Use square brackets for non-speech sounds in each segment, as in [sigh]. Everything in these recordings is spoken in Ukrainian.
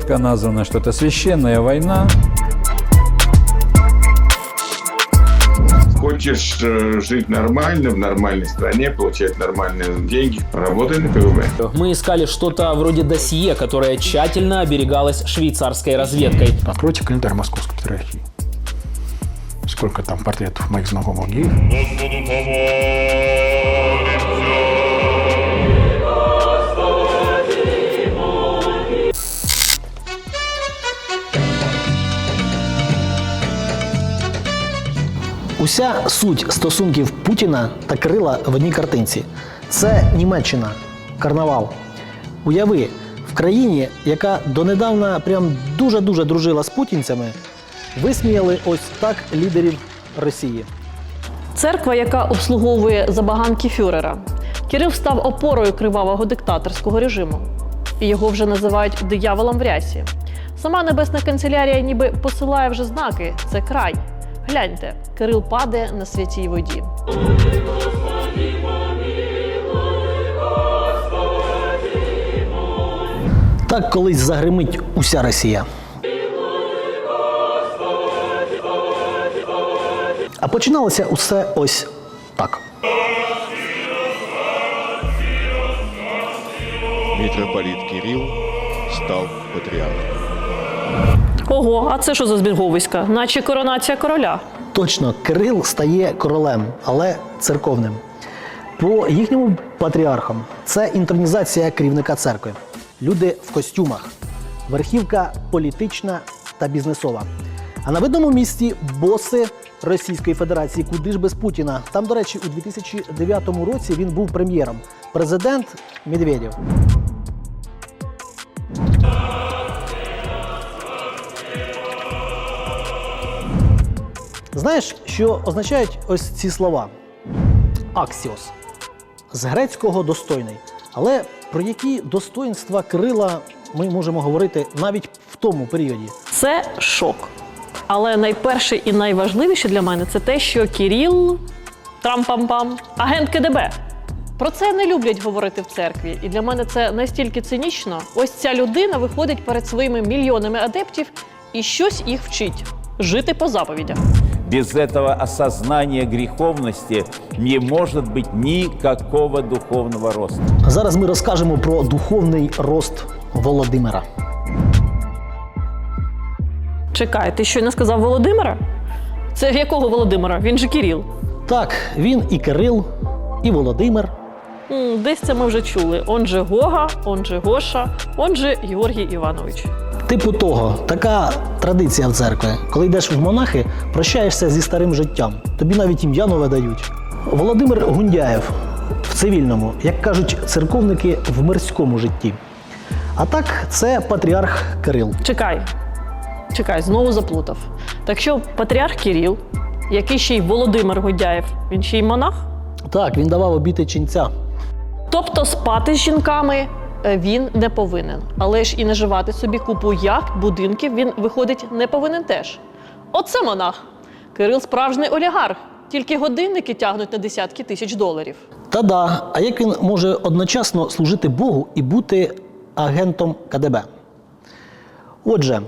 четко названо, что это священная война. Хочешь э, жить нормально, в нормальной стране, получать нормальные деньги, работай на КГБ. Мы искали что-то вроде досье, которое тщательно оберегалось швейцарской разведкой. Откройте календарь Московской Патриархии. Сколько там портретов моих знакомых геев. Уся суть стосунків Путіна та Крила в одній картинці. Це Німеччина, карнавал. Уяви, в країні, яка донедавна прям дуже-дуже дружила з путінцями, висміяли ось так лідерів Росії. Церква, яка обслуговує забаганки фюрера. Кирил став опорою кривавого диктаторського режиму. І його вже називають дияволом в рясі. Сама небесна канцелярія ніби посилає вже знаки. Це край. Гляньте, Кирил падає на святій воді. Так колись загримить уся Росія. А починалося усе ось так. митрополит Кирилл стал патриархом. Ого, а це що за збіговиська? Наче коронація короля. Точно, Кирил стає королем, але церковним. По їхньому патріархам це інтронізація керівника церкви. Люди в костюмах, верхівка політична та бізнесова. А на видному місці боси Російської Федерації, куди ж без Путіна. Там, до речі, у 2009 році він був прем'єром. Президент Медведєв. Знаєш, що означають ось ці слова? Аксіос. З грецького достойний. Але про які достоїнства Кирила ми можемо говорити навіть в тому періоді. Це шок. Але найперше і найважливіше для мене це те, що Кіріл трам-пам-пам, агент КДБ. Про це не люблять говорити в церкві. І для мене це настільки цинічно. Ось ця людина виходить перед своїми мільйонами адептів і щось їх вчить жити по заповідях. Без этого осознания греховности не может быть никакого духовного роста. Зараз ми розкажемо про духовний рост Володимира. Чекай, ти щойно сказав Володимира? Це в якого Володимира? Він же Кіріл. Так, він і Кирил, і Володимир. М, Десь це ми вже чули. Он же Гога, он же Гоша, он же Георгій Іванович. Типу того, така традиція в церкві. Коли йдеш в монахи, прощаєшся зі старим життям. Тобі навіть ім'я нове дають. Володимир Гундяєв в цивільному, як кажуть церковники в мирському житті. А так, це патріарх Кирил. Чекай, чекай, знову заплутав. Так що патріарх Кіріл, який ще й Володимир Гудяєв, він ще й монах? Так, він давав обіти ченця. Тобто спати з жінками він не повинен, але ж і наживати собі купу яхт, будинків він виходить не повинен теж. Оце монах. Кирил справжній олігарх, тільки годинники тягнуть на десятки тисяч доларів. Та-да, а як він може одночасно служити Богу і бути агентом КДБ? Отже,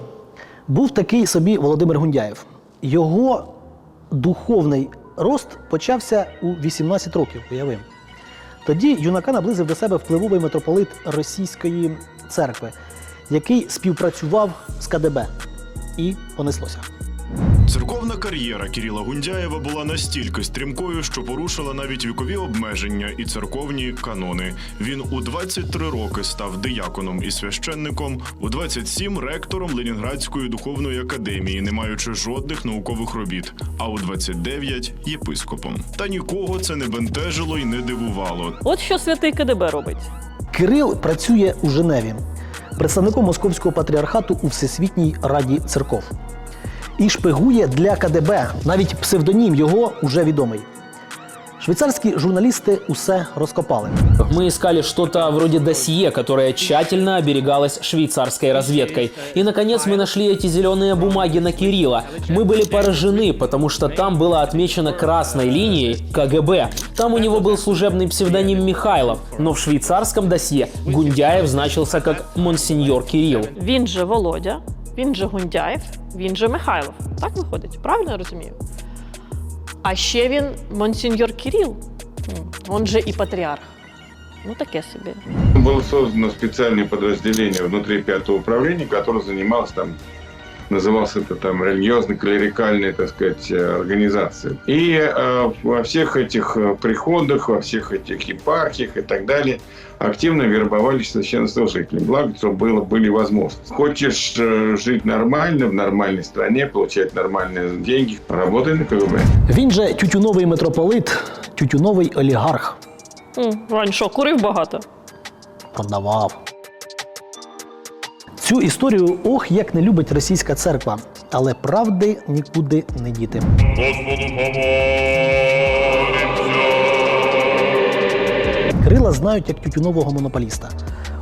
був такий собі Володимир Гундяєв. Його духовний рост почався у 18 років, уяви. Тоді юнака наблизив до себе впливовий митрополит Російської церкви, який співпрацював з КДБ. І понеслося. Церковна кар'єра Кіріла Гундяєва була настільки стрімкою, що порушила навіть вікові обмеження і церковні канони. Він у 23 роки став дияконом і священником, у 27 ректором Ленінградської духовної академії, не маючи жодних наукових робіт, а у 29 єпископом. Та нікого це не бентежило і не дивувало. От що святий КДБ робить. Кирил працює у Женеві, представником Московського патріархату у Всесвітній Раді церков І шпигує для КДБ. Навіть псевдонім його уже відомий. Швейцарські журналісти усе розкопали. Мы искали что-то вроде досье, которое тщательно оберегалось швейцарской разведкой. И, наконец, мы нашли эти зеленые бумаги на Кирилла. Мы были поражены, потому что там было отмечено красной линией КГБ. Там у него был служебный псевдоним Михайлов, но в швейцарском досье Гундяев значился как Монсеньор Кирилл. Він же Володя, він же Гундяєв, він же Михайлов. Так виходить, правильно я розумію? А ще він Монсеньор Кіріл. Он же і патріарх. Ну таке собі. Было создано специальное подразделение внутри пятого управления, которое занималось там назывался это там религиозно-клерикальной, так сказать, э, организацией. И э, во всех этих э, приходах, во всех этих епархиях и так далее активно вербовались священнослужители. Благо, что было, были возможности. Хочешь э, жить нормально, в нормальной стране, получать нормальные деньги, работай на КГБ. Він же тютюновий митрополит, тютюновий олігарх. М, Вань, що, курив багато? продавав. Цю історію ох як не любить російська церква, але правди нікуди не діти. Кирила знають як тютюнового монополіста.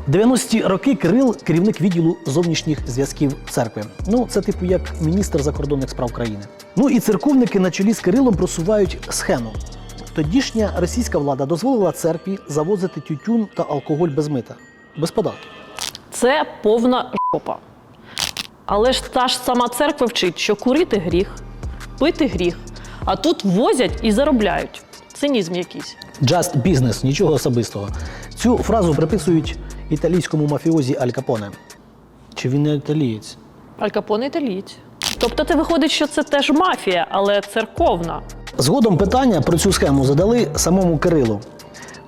В 90-ті роки Кирил керівник відділу зовнішніх зв'язків церкви. Ну, це типу як міністр закордонних справ країни. Ну і церковники на чолі з Кирилом просувають схему. Тодішня російська влада дозволила церкві завозити тютюн та алкоголь без мита, без податків. Це повна жопа. Але ж та ж сама церква вчить, що курити гріх, пити гріх, а тут возять і заробляють. Цинізм якийсь. Just business, нічого особистого. Цю фразу приписують італійському мафіозі Аль Капоне. Чи він не італієць? Аль Капоне італієць. Тобто ти виходить, що це теж мафія, але церковна. Згодом питання про цю схему задали самому Кирилу.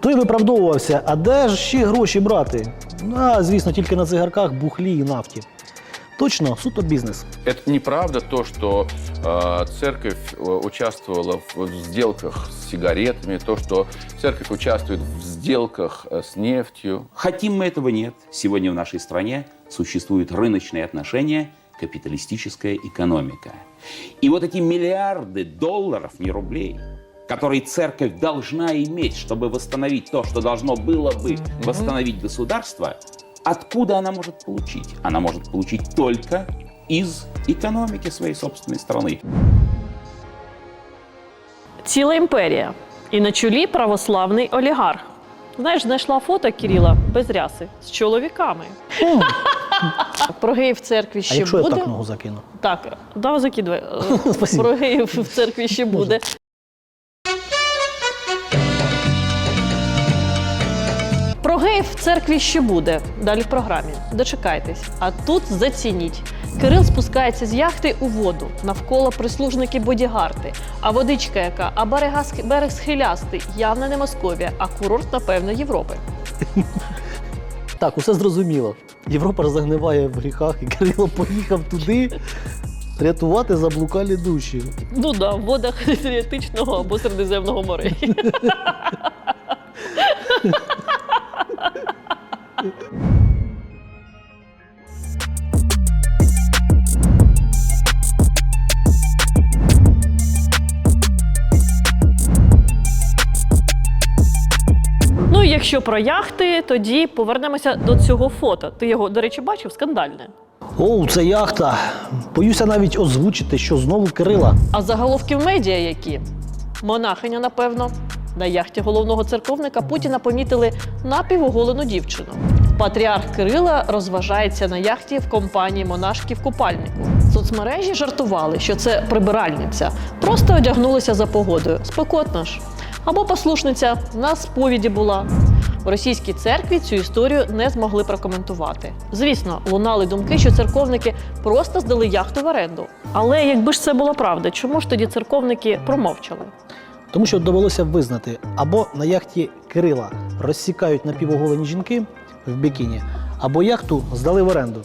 Той виправдовувався, а де ж ще гроші брати? А, звісно, тільки на цигарках, бухлі і нафті. Точно, суто бізнес. Это неправда то, что э, церковь э, участвовала в, в сделках с сигаретами, то, что церковь участвует в сделках э, с нефтью. Хотим мы этого нет. Сегодня в нашей стране существуют рыночные отношения, капиталистическая экономика. И вот эти миллиарды долларов, не рублей, которые церковь должна иметь, чтобы восстановить то, что должно было бы восстановить государство, откуда она может получить? Она может получить только из экономики своей собственной страны. Ціла імперія. І на чолі православний олігарх. Знаєш, знайшла фото Кіріла без ряси з чоловіками. Про геїв в церкві А ще якщо я буде. так ногу закину? Так, да, закидуй. Е, [laughs] Спасибо. Про геїв в церкві ще буде. Про геїв в церкві ще буде. Далі в програмі. Дочекайтесь. А тут зацініть. Кирил спускається з яхти у воду. Навколо прислужники бодігарти. А водичка яка, а берега берег схилястий. Явно не Московія, а курорт, напевно, Європи. [laughs] Так, усе зрозуміло. Європа загниває в гріхах, і Кирило поїхав туди рятувати заблукалі душі. Ну да, в водах [laughs] Адріатичного або Середземного моря. [laughs] Ну, і якщо про яхти, тоді повернемося до цього фото. Ти його, до речі, бачив скандальне. Оу, це яхта. Боюся навіть озвучити, що знову Кирила. А заголовки в медіа які? Монахиня, напевно. На яхті головного церковника Путіна помітили напівоголену дівчину. Патріарх Кирила розважається на яхті в компанії монашки в купальнику. Соцмережі жартували, що це прибиральниця. Просто одягнулася за погодою. Спекотно ж. Або послушниця на сповіді була. В російській церкві цю історію не змогли прокоментувати. Звісно, лунали думки, що церковники просто здали яхту в оренду. Але якби ж це була правда, чому ж тоді церковники промовчали? Тому що довелося визнати, або на яхті Кирила розсікають напівоголені жінки в бікіні, або яхту здали в оренду.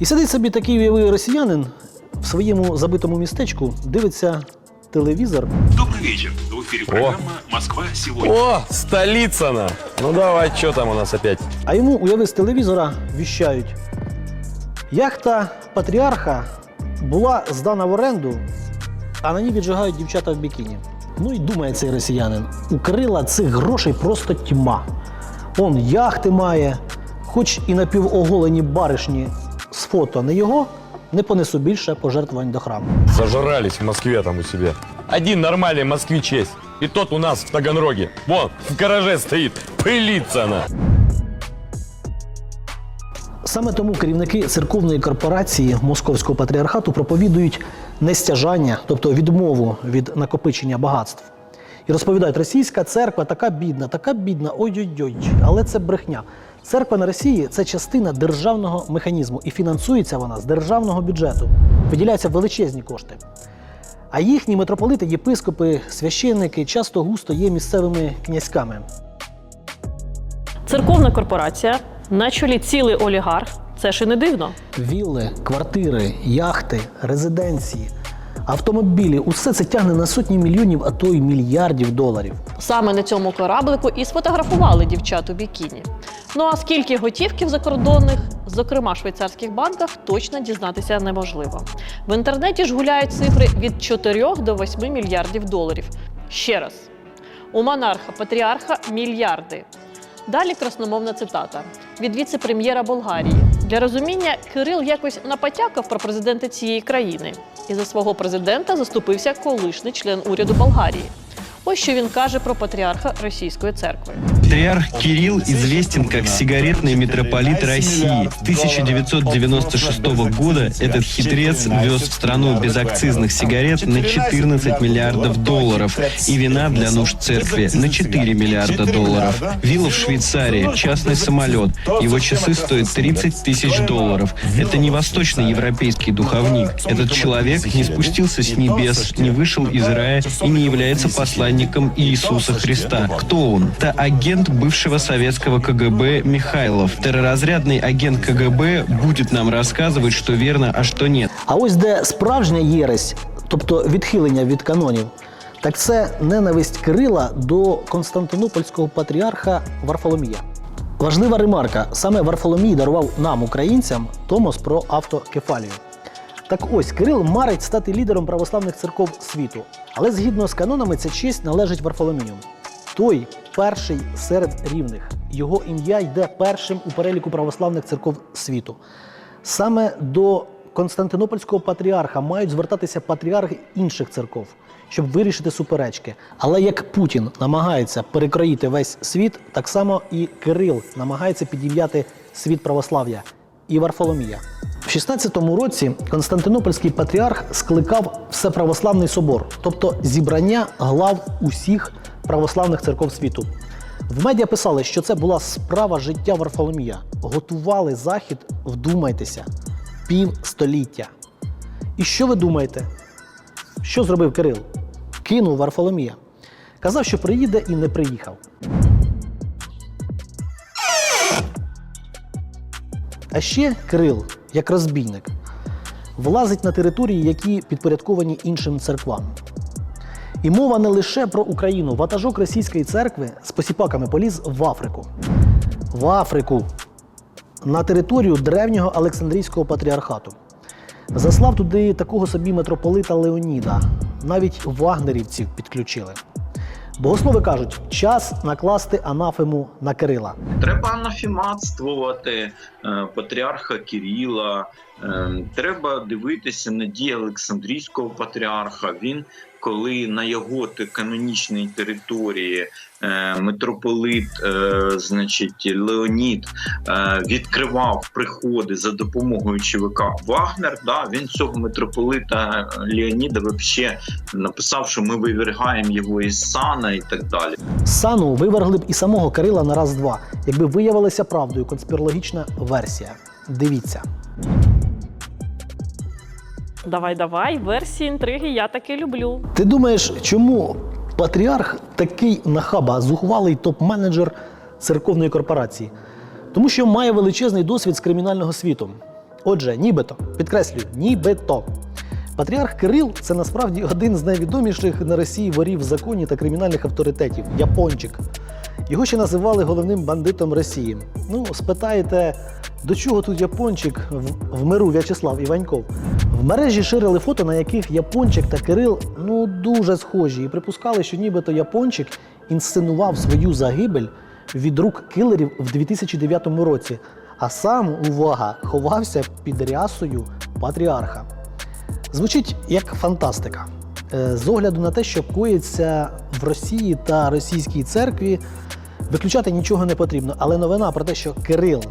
І сидить собі такий уявий росіянин в своєму забитому містечку, дивиться телевізор. Добрый вечер. В эфире программа «Москва сегодня». О, столица она! Ну давай, что там у нас опять? А йому уяви з телевізора віщають. Яхта патріарха була здана в оренду, а на ній віджигають дівчата в бікіні. Ну і думає цей росіянин. У Кирила цих грошей просто тьма. Он яхти має, хоч і напівоголені баришні з фото не його, не понесу більше пожертвувань до храму. Зажрались в Москве там у себя. Один нормальный москвич есть. И тот у нас в Таганроге. Вон, в гараже стоит. Пылится она. Саме тому керівники церковної корпорації Московського патріархату проповідують нестяжання, тобто відмову від накопичення багатств. І розповідають, російська церква така бідна, така бідна, ой-ой-ой. Але це брехня. Церква на Росії це частина державного механізму, і фінансується вона з державного бюджету. Виділяються величезні кошти. А їхні митрополити, єпископи, священники часто густо є місцевими князьками. Церковна корпорація на чолі цілий олігарх. Це ж і не дивно. Вілли, квартири, яхти, резиденції, автомобілі усе це тягне на сотні мільйонів, а то й мільярдів доларів. Саме на цьому кораблику і сфотографували дівчат у бікіні. Ну а скільки готівки в закордонних, зокрема швейцарських банках, точно дізнатися неможливо. В інтернеті ж гуляють цифри від 4 до 8 мільярдів доларів. Ще раз: у монарха патріарха мільярди. Далі красномовна цитата від віце-прем'єра Болгарії. Для розуміння Кирил якось напотякав про президента цієї країни і за свого президента заступився колишній член уряду Болгарії. Ось що він каже про патріарха Російської церкви. Патриарх Кирилл известен как сигаретный митрополит России. С 1996 года этот хитрец вез в страну безакцизных сигарет на 14 миллиардов долларов и вина для нужд церкви на 4 миллиарда долларов. Вилла в Швейцарии, частный самолет. Его часы стоят 30 тысяч долларов. Это не восточноевропейский духовник. Этот человек не спустился с небес, не вышел из рая и не является посланником Иисуса Христа. Кто он? Это агент бывшего советского КГБ Михайлов. Второразрядный агент КГБ будет нам рассказывать, что верно, а что нет. А ось де справжня єресь, тобто відхилення від канонів, так це ненависть Кирила до Константинопольського патріарха Варфоломія. Важлива ремарка: саме Варфоломій дарував нам, українцям, томос про автокефалію. Так ось Кирил марить стати лідером православних церков світу. Але згідно з канонами, ця честь належить Варфоломію. Той перший серед рівних. Його ім'я йде першим у переліку православних церков світу. Саме до Константинопольського патріарха мають звертатися патріархи інших церков, щоб вирішити суперечки. Але як Путін намагається перекроїти весь світ, так само і Кирил намагається підів'яти світ православ'я і Варфоломія. В 16-му році Константинопольський патріарх скликав Всеправославний собор, тобто зібрання глав усіх православних церков світу. В медіа писали, що це була справа життя Варфоломія. Готували захід, вдумайтеся, півстоліття. І що ви думаєте? Що зробив Кирил? Кинув Варфоломія. Казав, що приїде і не приїхав. А ще Кирил, як розбійник, влазить на території, які підпорядковані іншим церквам. І мова не лише про Україну. Ватажок російської церкви з посіпаками поліз в Африку. В Африку на територію древнього Олександрійського патріархату. Заслав туди такого собі митрополита Леоніда. Навіть вагнерівців підключили. Богослови кажуть, час накласти анафему на Кирила. Треба анафіматствувати е, патріарха Кирила. Е, треба дивитися на дії Олександрійського патріарха. Він коли на його канонічній території митрополит, е, значить Леонід е, відкривав приходи за допомогою ЧВК Вагнер. Да, він цього митрополита Леоніда вообще написав, що ми вивергаємо його із сана і так далі. Сану вивергли б і самого Кирила на раз-два, якби виявилася правдою конспірологічна версія. Дивіться. Давай, давай, версії інтриги я таки люблю. Ти думаєш, чому патріарх такий нахаба, зухвалий топ-менеджер церковної корпорації? Тому що має величезний досвід з кримінального світу. Отже, нібито, підкреслюю, нібито. Патріарх Кирил це насправді один з найвідоміших на Росії ворів в законі та кримінальних авторитетів Япончик. Його ще називали головним бандитом Росії. Ну, спитаєте, до чого тут Япончик в, миру В'ячеслав Іваньков? В мережі ширили фото, на яких Япончик та Кирил ну дуже схожі, і припускали, що нібито Япончик інсценував свою загибель від рук килерів в 2009 році, а сам, увага, ховався під рясою патріарха. Звучить як фантастика. Е, З огляду на те, що коїться в Росії та російській церкві, виключати нічого не потрібно. Але новина про те, що Кирил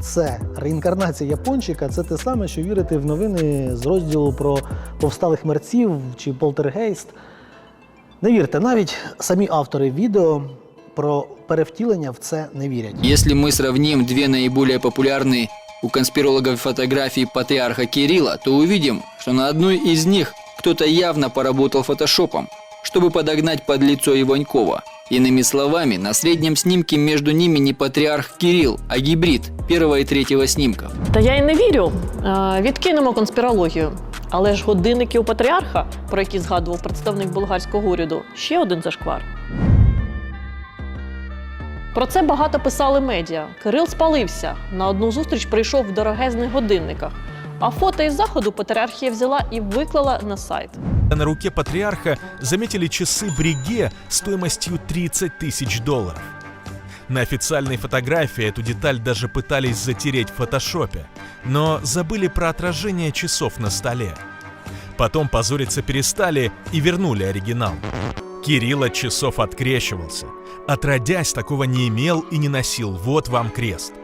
це реінкарнація япончика, це те саме, що вірити в новини з розділу про повсталих мерців чи полтергейст. Не вірте, навіть самі автори відео про перевтілення в це не вірять. Если мы сравним две наиболее популярные у конспирологов фотографии патриарха Кирилла, то увидим, что на одной из них кто-то явно поработал фотошопом, чтобы подогнать под лицо Иванькова. Иными словами, на среднем снимке между ними не патриарх Кирилл, а гибрид первого и третьего снимков. Та я й не вірю. Е, Відкинемо конспірологію. Але ж годинники у патріарха, про які згадував представник болгарського уряду, ще один зашквар. Про це багато писали медіа. Кирил спалився. На одну зустріч прийшов в дорогезних годинниках. А фото із заходу патріархія взяла і виклала на сайт. На руке патриарха заметили часы Бриге стоимостью 30 тысяч долларов. На официальной фотографии эту деталь даже пытались затереть в фотошопе, но забыли про отражение часов на столе. Потом позориться перестали и вернули оригинал. Кирилл от часов открещивался. Отродясь, такого не имел и не носил, вот вам крест.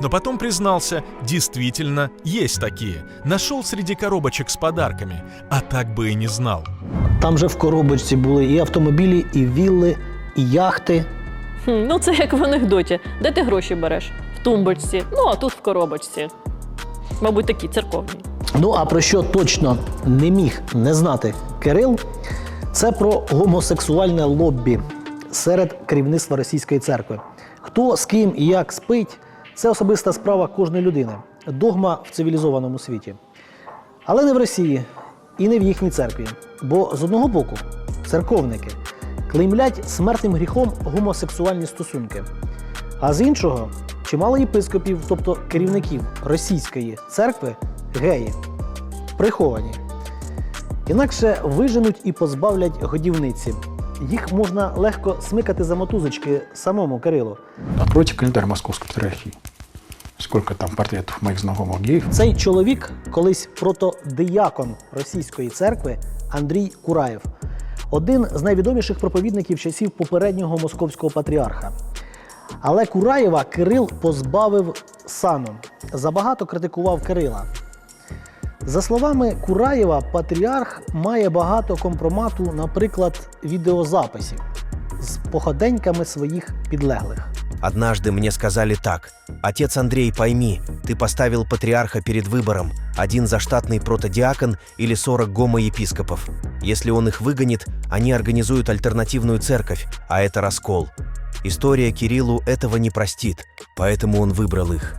Но потом признался, действительно, есть такие. Нашел среди коробочек с подарками, а так бы и не знал. Там же в коробочці були і автомобілі, і вілли, і яхти. Хм, ну це як в анекдоті. Де ти гроші береш? В тумбочці, ну а тут в коробочці. Мабуть, такі церковні. Ну а про що точно не міг не знати Кирил, це про гомосексуальне лоббі серед керівництва російської церкви. Хто з ким і як спить, це особиста справа кожної людини, догма в цивілізованому світі. Але не в Росії і не в їхній церкві. Бо з одного боку, церковники клеймлять смертним гріхом гомосексуальні стосунки. А з іншого, чимало єпископів, тобто керівників російської церкви, геї, приховані. Інакше виженуть і позбавлять годівниці. Їх можна легко смикати за мотузочки самому Кирилу. Откройте календарь Московской Патриархии. Сколько там портретов моих знакомых геев. Цей чоловік колись протодиякон російської церкви Андрій Кураєв, один з найвідоміших проповідників часів попереднього московського патріарха. Але Кураєва Кирил позбавив сану. Забагато критикував Кирила. За словами Кураєва, патріарх має багато компромату, наприклад, відеозаписів з походеньками своїх підлеглих. Однажды мне сказали так. «Отец Андрей, пойми, ты поставил патриарха перед выбором. Один заштатный протодиакон или 40 гомоепископов. Если он их выгонит, они организуют альтернативную церковь, а это раскол. История Кириллу этого не простит, поэтому он выбрал их.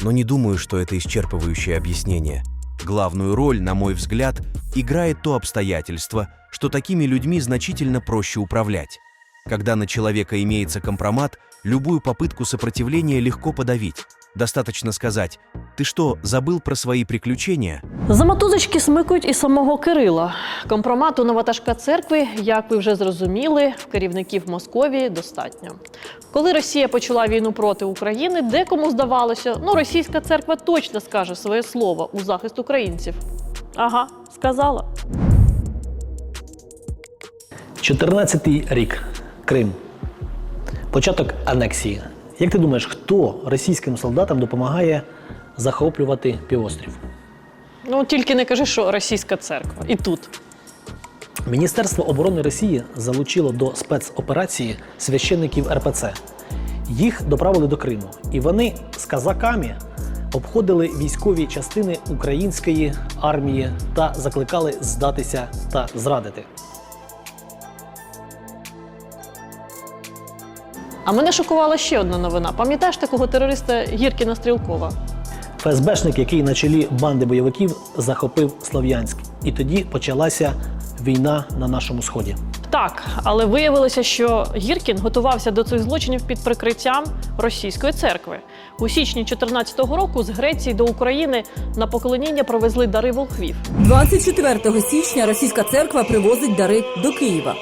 Но не думаю, что это исчерпывающее объяснение. Главную роль, на мой взгляд, играет то обстоятельство, что такими людьми значительно проще управлять. Когда на человека имеется компромат, любую попытку сопротивления легко подавить. Достаточно сказать «Ты что, забыл про свои приключения?» За мотузочки смикують і самого Кирила. Компромату на ватажка церкви, як ви вже зрозуміли, в керівників Московії достатньо. Коли Росія почала війну проти України, декому здавалося, ну російська церква точно скаже своє слово у захист українців. Ага, сказала. 14-й рік. Крим. Початок анексії. Як ти думаєш, хто російським солдатам допомагає захоплювати півострів? Ну тільки не кажи, що російська церква. І тут. Міністерство оборони Росії залучило до спецоперації священників РПЦ. Їх доправили до Криму, і вони з казаками обходили військові частини української армії та закликали здатися та зрадити. А мене шокувала ще одна новина. Пам'ятаєш такого терориста Гіркіна Стрілкова? ФСБшник, який на чолі банди бойовиків захопив Слов'янськ. І тоді почалася війна на нашому сході. Так, але виявилося, що Гіркін готувався до цих злочинів під прикриттям російської церкви. У січні 2014 року з Греції до України на поклоніння привезли дари волхвів. 24 січня російська церква привозить дари до Києва.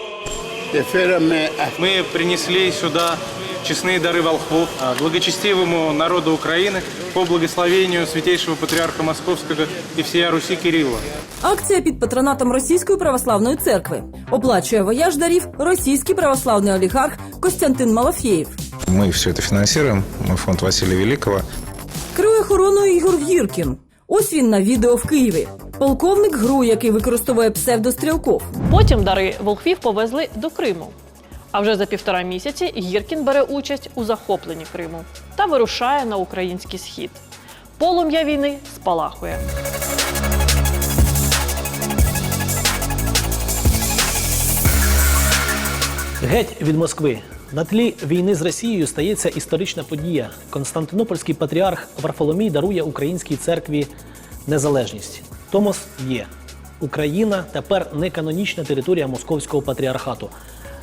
Мы принесли сюда честные дары волхвов а, благочестивому народу Украины по благословению святейшего патриарха Московского и всея Руси Кирилла. Акція під патронатом Російської православної церкви оплачує вояж дарів російський православний олігарх Костянтин Малафєєв. Мы все это финансируем, мы фонд Василия Великого. Керує охороною Ігор Гіркін. Ось він на відео в Києві. Полковник ГРУ, який використовує псевдострілков. Потім дари волхвів повезли до Криму. А вже за півтора місяці Гіркін бере участь у захопленні Криму та вирушає на український схід. Полум'я війни спалахує. Геть від Москви. На тлі війни з Росією стається історична подія. Константинопольський патріарх Варфоломій дарує українській церкві незалежність. Томос є. Україна тепер не канонічна територія Московського патріархату.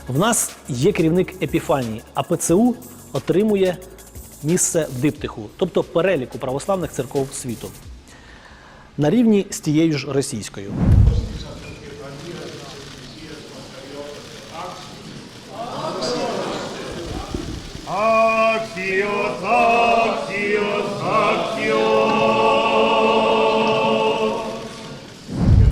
В нас є керівник Епіфанії, а ПЦУ отримує місце в диптиху, тобто переліку православних церков світу. На рівні з тією ж російською.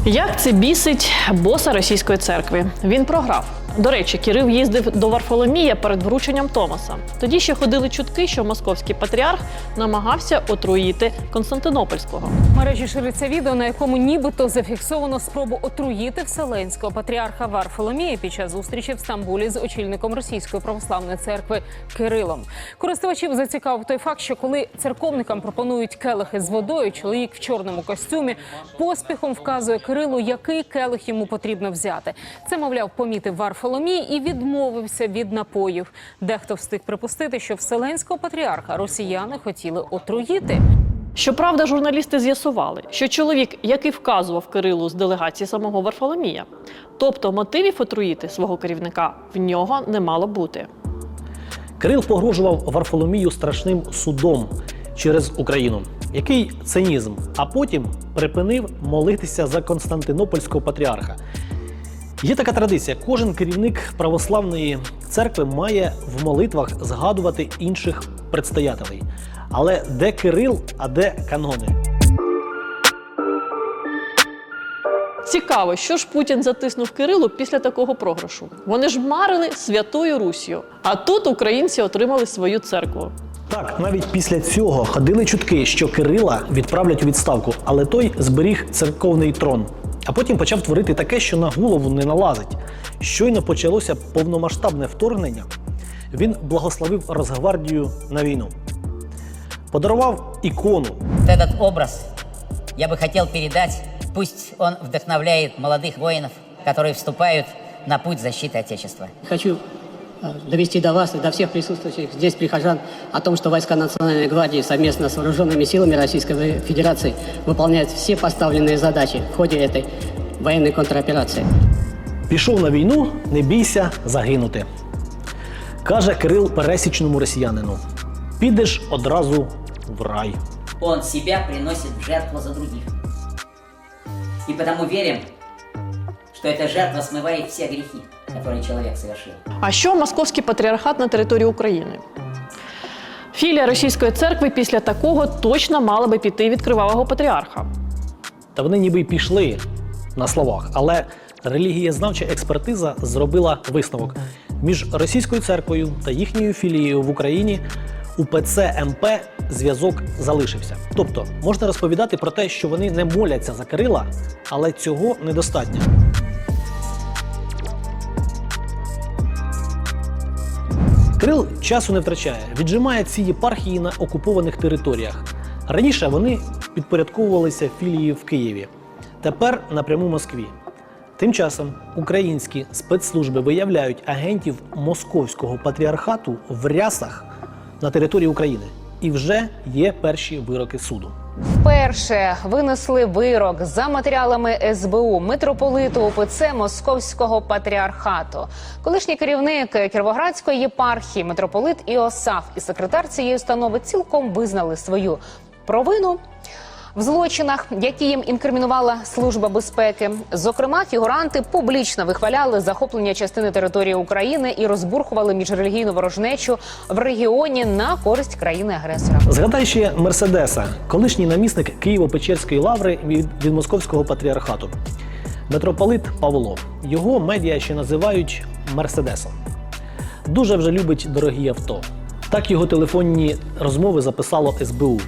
Як це бісить боса російської церкви? Він програв. До речі, Кирил їздив до Варфоломія перед врученням Томаса. Тоді ще ходили чутки, що московський патріарх намагався отруїти Константинопольського. В мережі шириться відео, на якому нібито зафіксовано спробу отруїти вселенського патріарха Варфоломія під час зустрічі в Стамбулі з очільником російської православної церкви Кирилом. Користувачів зацікавив той факт, що коли церковникам пропонують келихи з водою, чоловік в чорному костюмі поспіхом вказує Кирилу, який келих йому потрібно взяти. Це, мовляв, помітив Варфоломій і відмовився від напоїв. Дехто встиг припустити, що вселенського патріарха росіяни хотіли отруїти. Щоправда, журналісти з'ясували, що чоловік, який вказував Кирилу з делегації самого Варфоломія, тобто мотивів отруїти свого керівника в нього не мало бути. Кирил погрожував Варфоломію страшним судом через Україну. Який цинізм, а потім припинив молитися за Константинопольського патріарха. Є така традиція: кожен керівник православної церкви має в молитвах згадувати інших предстоятелей. Але де Кирил, а де канони? Цікаво, що ж Путін затиснув Кирилу після такого програшу. Вони ж марили святою Русію. А тут українці отримали свою церкву. Так, навіть після цього ходили чутки, що Кирила відправлять у відставку, але той зберіг церковний трон А потім почав творити таке, що на голову не налазить. Щойно почалося повномасштабне вторгнення. Він благословив Росгвардію на війну. Подарував ікону. Вот этот образ я бы хотел передать. Пусть он вдохновляет молодых воинов, которые вступают на путь защиты Отечества. Хочу э, довести до вас и до всех присутствующих здесь прихожан о том, что войска Национальной гвардии совместно с вооруженными силами Российской Федерации выполняют все поставленные задачи в ходе этой военной контроперации. Пішов на війну, не бійся загинути. Каже Кирил пересічному росіянину: підеш одразу в рай. Он себя приносит в жертву за других. И потому верим, что эта жертва смывает все грехи, которые человек совершил. А що московський патріархат на території України? Філія російської церкви після такого точно мала би піти від кривавого патріарха. Та вони ніби й пішли на словах, але релігієзнавча експертиза зробила висновок між російською церквою та їхньою філією в Україні. УПЦ МП зв'язок залишився. Тобто можна розповідати про те, що вони не моляться за Кирила, але цього недостатньо. Кирил часу не втрачає, віджимає ці єпархії на окупованих територіях. Раніше вони підпорядковувалися філії в Києві, тепер напряму Москві. Тим часом українські спецслужби виявляють агентів московського патріархату в рясах на території України. І вже є перші вироки суду. Вперше винесли вирок за матеріалами СБУ митрополиту УПЦ Московського патріархату. Колишній керівник Кіровоградської єпархії митрополит Іосаф і секретар цієї установи цілком визнали свою провину. В злочинах, які їм інкримінувала служба безпеки, зокрема, фігуранти публічно вихваляли захоплення частини території України і розбурхували міжрелігійну ворожнечу в регіоні на користь країни-агресора. Згадай ще Мерседеса, колишній намісник Києво-Печерської лаври від, московського патріархату. Митрополит Павло. Його медіа ще називають Мерседесом. Дуже вже любить дорогі авто. Так його телефонні розмови записало СБУ.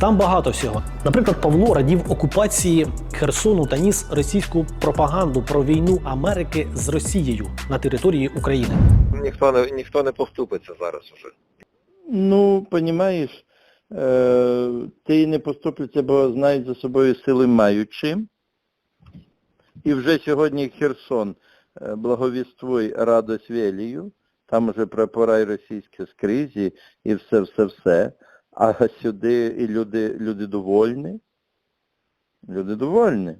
Там багато всього. Наприклад, Павло радів окупації Херсону та ніс російську пропаганду про війну Америки з Росією на території України. Ніхто не ніхто не поступиться зараз уже. Ну, понімаєш, е, ти не поступляться, бо знають за собою сили маючи. І вже сьогодні Херсон е, благовіствуй радость велію, там вже прапора й російські скрізь і, і все, все, все. А сюди і люди, люди довольні. Люди довольні.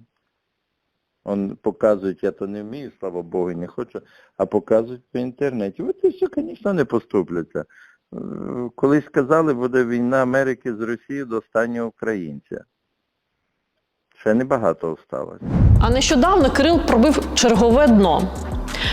Он показують, я то не вмію, слава Богу, не хочу, а показують по інтернеті. От і все, звісно, не поступляться. Е, Колись сказали, буде війна Америки з Росією до останнього українця. Ще небагато осталось. А нещодавно Кирил пробив чергове дно.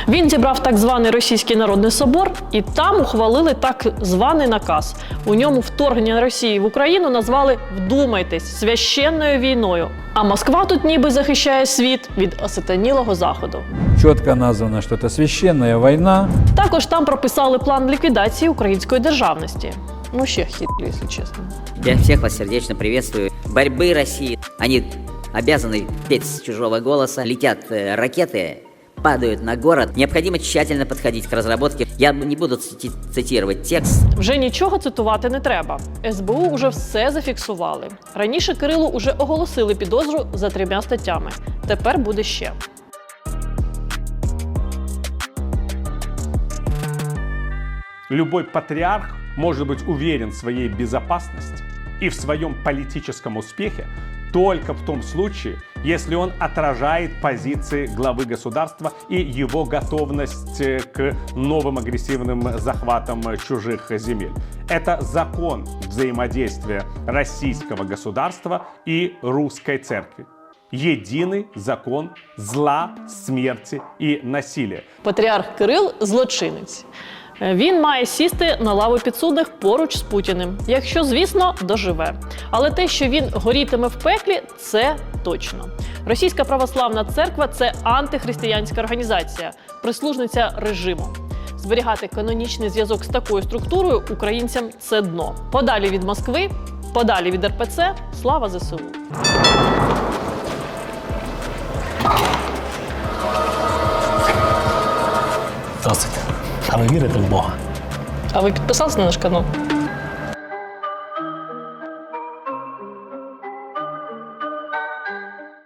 Він зібрав так званий Російський народний собор, і там ухвалили так званий наказ. У ньому вторгнення Росії в Україну назвали вдумайтесь священною війною. А Москва тут ніби захищає світ від осатанілого заходу. Четко названо, что это священная война. Також там прописали план ліквідації української державності. Ну ще хитрі, якщо чесно. Я всех вас сердечно приветствую. Борьбы России. Они обязаны петь с чужого голоса. Летят э, ракеты, падают на город. Необходимо тщательно подходить к разработке. Я не буду цити- цитировать текст. Вже нічого цитувати не треба. СБУ уже все зафіксували. Раніше Кирилу уже оголосили підозру за трьома статтями. Тепер буде ще. Любой патриарх может быть уверен в своей безопасности и в своем политическом успехе только в том случае, если он отражает позиции главы государства и его готовность э, к новым агрессивным захватам чужих земель. Это закон взаимодействия российского государства и русской церкви. Единый закон зла, смерти и насилия. Патріарх Кирил злочинець. Він має сісти на лаву підсудних поруч з Путіним, якщо, звісно, доживе. Але те, що він горітиме в пеклі, це точно. Російська православна церква це антихристиянська організація, прислужниця режиму. Зберігати канонічний зв'язок з такою структурою українцям це дно. Подалі від Москви, подалі від РПЦ. Слава ЗСУ. Здравствуйте. А ви вірите в Бога? А ви підписалися на наш канал?